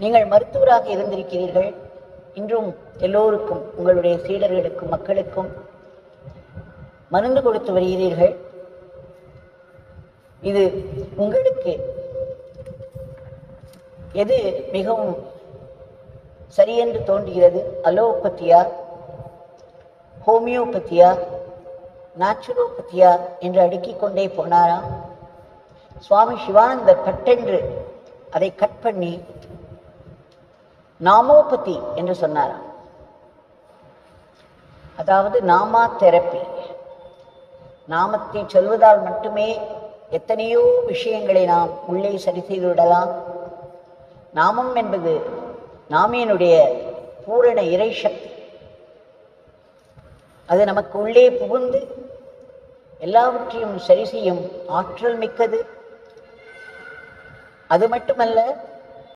நீங்கள் மருத்துவராக இருந்திருக்கிறீர்கள். இன்றும் எல்லோருக்கும் உங்களுடைய சீடர்களுக்கும் மக்களுக்கும் மருந்து கொடுத்து வருகிறீர்கள். இது உங்களுக்கு எது மிகவும் சரியென்று தோன்றுகிறது? அலோபதியா ஹோமியோபதியா நேச்சுரோபதியா என்று அடுக்கிக் கொண்டே போனாராம். சுவாமி சிவானந்தர் பட்டென்று அதை கட் பண்ணி நாமோபதி என்று சொன்னாராம். அதாவது நாமா தெரப்பி. நாமத்தை சொல்வதால் மட்டுமே எத்தனையோ விஷயங்களை நாம் உள்ளே சரி செய்து விடலாம். நாமம் என்பது நாமியனுடைய பூரண இறை சக்தி. அது நமக்கு உள்ளே புகுந்து எல்லாவற்றையும் சரி செய்யும் ஆற்றல் மிக்கது. அது மட்டுமல்ல